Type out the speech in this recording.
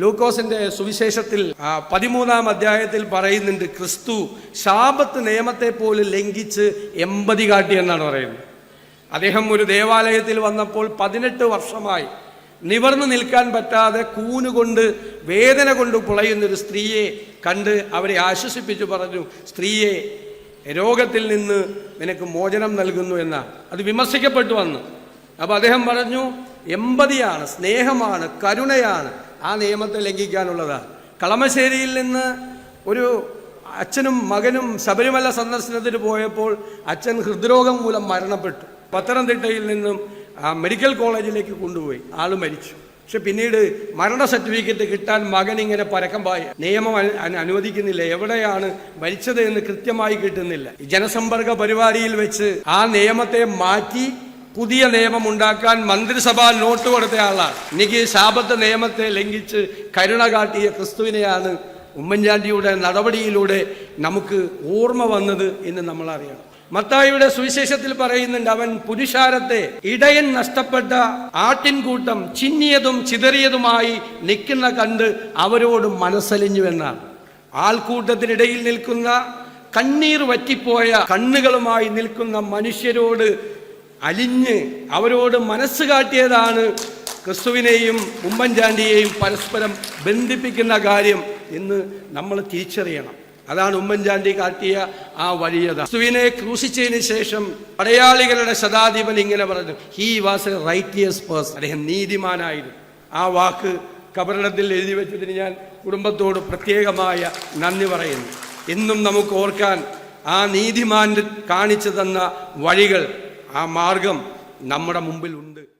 ലൂക്കോസിന്റെ സുവിശേഷത്തിൽ പതിമൂന്നാം അധ്യായത്തിൽ പറയുന്നുണ്ട് ക്രിസ്തു ശാപത്ത് നിയമത്തെ പോലും ലംഘിച്ച് എമ്പതി കാട്ടി എന്നാണ് പറയുന്നത്. അദ്ദേഹം ഒരു ദേവാലയത്തിൽ വന്നപ്പോൾ പതിനെട്ട് വർഷമായി നിവർന്നു നിൽക്കാൻ പറ്റാതെ കൂനുകൊണ്ട് വേദന കൊണ്ട് പുളയുന്ന ഒരു സ്ത്രീയെ കണ്ട് അവരെ ആശ്വസിപ്പിച്ചു പറഞ്ഞു സ്ത്രീയെ രോഗത്തിൽ നിന്ന് നിനക്ക് മോചനം നൽകുന്നു എന്നാണ് അത് വിമർശിക്കപ്പെട്ടു വന്നു. അപ്പോൾ അദ്ദേഹം പറഞ്ഞു എമ്പതിയാണ് സ്നേഹമാണ് കരുണയാണ് ആ നിയമത്തെ ലംഘിക്കാനുള്ളതാണ് കളമശ്ശേരിയിൽ നിന്ന് ഒരു അച്ഛനും മകനും ശബരിമല സന്ദർശനത്തിന് പോയപ്പോൾ അച്ഛൻ ഹൃദ്രോഗം മൂലം മരണപ്പെട്ടു. പത്തനംതിട്ടയിൽ നിന്നും മെഡിക്കൽ കോളേജിലേക്ക് കൊണ്ടുപോയി. ആൾ മരിച്ചു. പക്ഷെ പിന്നീട് മരണ സർട്ടിഫിക്കറ്റ് കിട്ടാൻ മകൻ ഇങ്ങനെ പരക്കം പായ. നിയമം അനു- അനു- അനുവദിക്കുന്നില്ല. എവിടെയാണ് മരിച്ചത് എന്ന് കൃത്യമായി കിട്ടുന്നില്ല. ജനസമ്പർക്ക പരിപാടിയിൽ വെച്ച് ആ നിയമത്തെ മാറ്റി പുതിയ നിയമം ഉണ്ടാക്കാൻ മന്ത്രിസഭ നോട്ട് കൊടുത്ത ആളാണ്. എനിക്ക് ശാപത്തെ നിയമത്തെ ലംഘിച്ച് കരുണ കാട്ടിയ ക്രിസ്തുവിനെയാണ് ഉമ്മൻചാണ്ടിയുടെ നടപടിയിലൂടെ നമുക്ക് ഓർമ്മ വന്നത് എന്ന് നമ്മൾ അറിയണം മത്തായിയുടെ സുവിശേഷത്തിൽ പറയുന്നുണ്ട് അവൻ പുരുഷാരത്തെ ഇടയൻ നഷ്ടപ്പെട്ട ആട്ടിൻകൂട്ടം ചിന്നിയതും ചിതറിയതുമായി നിൽക്കുന്ന കണ്ട് അവരോട് മനസ്സലിഞ്ഞു എന്നാണ്. ആൾക്കൂട്ടത്തിനിടയിൽ നിൽക്കുന്ന കണ്ണീർ വറ്റിപ്പോയ കണ്ണുകളുമായി നിൽക്കുന്ന മനുഷ്യരോട് അലിഞ്ഞ് അവരോട് മനസ്സ് കാട്ടിയതാണ് ക്രിസ്തുവിനെയും ഉമ്മൻചാണ്ടിയെയും പരസ്പരം ബന്ധിപ്പിക്കുന്ന കാര്യം ഇന്ന് നമ്മൾ തിരിച്ചറിയണം. അതാണ് ഉമ്മൻചാണ്ടി കാട്ടിയ ആ വലിയത ക്രിസ്തുവിനെ ക്രൂശിച്ചതിന് ശേഷം പടയാളികളുടെ ശതാധിപൻ ഇങ്ങനെ പറഞ്ഞു he was a righteous person അദ്ദേഹം നീതിമാനായിരുന്നു. ആ വാക്ക് കബറിടത്തിൽ എഴുതി വെച്ചതിന് ഞാൻ കുടുംബത്തോട് പ്രത്യേകമായ നന്ദി പറയുന്നു. എന്നും നമുക്ക് ഓർക്കാൻ ആ നീതിമാൻ കാണിച്ചു തന്ന വഴികൾ ആ മാർഗം നമ്മുടെ മുമ്പിൽ ഉണ്ട്.